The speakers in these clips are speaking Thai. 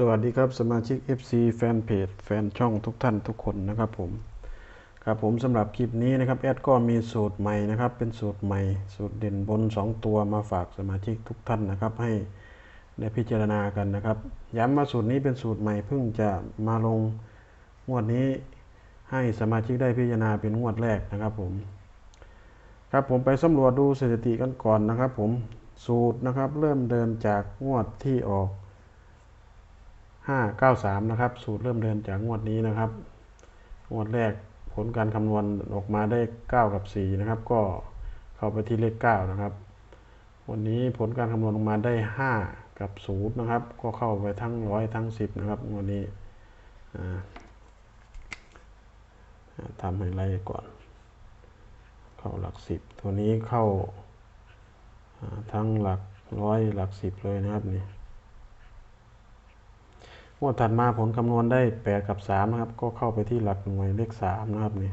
สวัสดีครับสมาชิก FC แฟนเพจแฟนช่องทุกท่านทุกคนนะครับผมครับผมสำหรับคลิปนี้นะครับแอดก็มีสูตรใหม่นะครับ เป็นสูตรใหม่ สูตรเด่นบน 2 ตัวมาฝากสมาชิกทุกท่านนะครับ ให้ได้พิจารณากันนะครับ ย้ำว่าสูตรนี้เป็นสูตรใหม่เพิ่งจะมาลงงวดนี้ให้สมาชิกได้พิจารณาเป็นงวดแรกนะครับผมครับผมไปสำรวจดูสถิติกันก่อนนะครับ ผมสูตรนะครับเริ่มเดินจากงวดที่ออก 593 นะครับ สูตรเริ่มเดินจากงวดนี้นะครับ งวดแรกผลการคำนวณออกมาได้ 9 กับ 4 นะครับ ก็เข้าไปที่เลข 9 นะครับ วันนี้ผลการคำนวณออกมาได้ 5 กับ 0 นะครับ ก็เข้าไปทั้งร้อยทั้ง 10 นะครับวันนี้ทำให้ไล่ก่อน เข้าหลัก 10 ตัวนี้เข้าอ่าทั้งหลักร้อยหลัก 10 เลยนะครับนี่ งวดถัดมาผลคำนวณได้ 8 กับ 3 นะครับ ก็เข้าไปที่หลักหน่วยเลข 3 นะครับนี่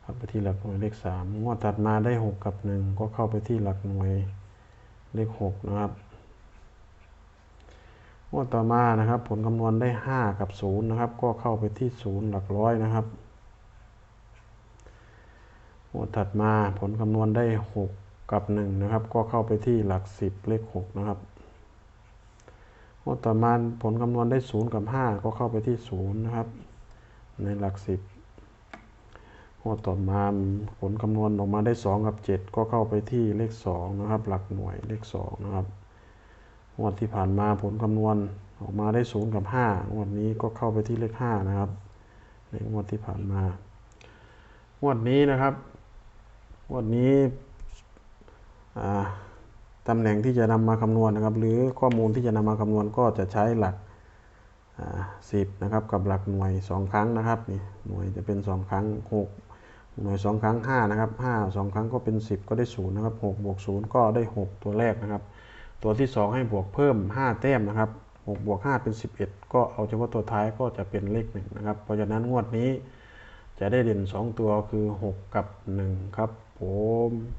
เข้าไปที่หลักหน่วยเลข 3 งวดถัดมาได้ 6 กับ 1 ก็เข้าไปที่หลักหน่วยเลข 6 นะครับ งวดต่อมานะครับ ผลคำนวณได้ 5 กับ 0 นะครับ ก็เข้าไปที่ 0 หลักร้อยนะครับงวดถัดมาผลคำนวณได้ 6 กับ 1 นะครับ ก็เข้าไปที่หลัก 10 เลข 6 นะครับ งวดต่อมาผลคำนวณได้ 0 กับ 5 ก็เข้าไปที่ 0 นะครับ ในหลัก 10งวดต่อมาผลคำนวณออกมาได้ 2 กับ 7 ก็เข้าไปที่เลข 2 นะครับ หลักหน่วยเลข 2 นะครับงวดที่ผ่านมาผลคำนวณออกมาได้ 0 กับ5งวดนี้ก็เข้าไปที่เลข 5 นะครับ ในงวดที่ผ่านมางวดนี้นะครับงวดนี้อ่า ตำแหน่งที่จะนำมาคำนวณนะครับ หรือข้อมูลที่จะนำมาคำนวณก็จะใช้หลักสิบนะครับกับหลักหน่วยสองครั้งนะครับนี่หน่วยจะเป็นสองครั้งหกหน่วยสองครั้งห้านะครับห้าสองครั้งก็เป็นสิบก็ได้ศูนย์นะครับหกบวกศูนย์ก็ได้หกตัวแรกนะครับ ตัวที่สองให้บวกเพิ่มห้าแต้มนะครับหกบวกห้าเป็นสิบเอ็ดก็เอาเฉพาะตัวท้ายก็จะเป็นเลขหนึ่งนะครับเพราะฉะนั้นงวดนี้จะได้เด่นสองตัวคือหกกับหนึ่งครับผม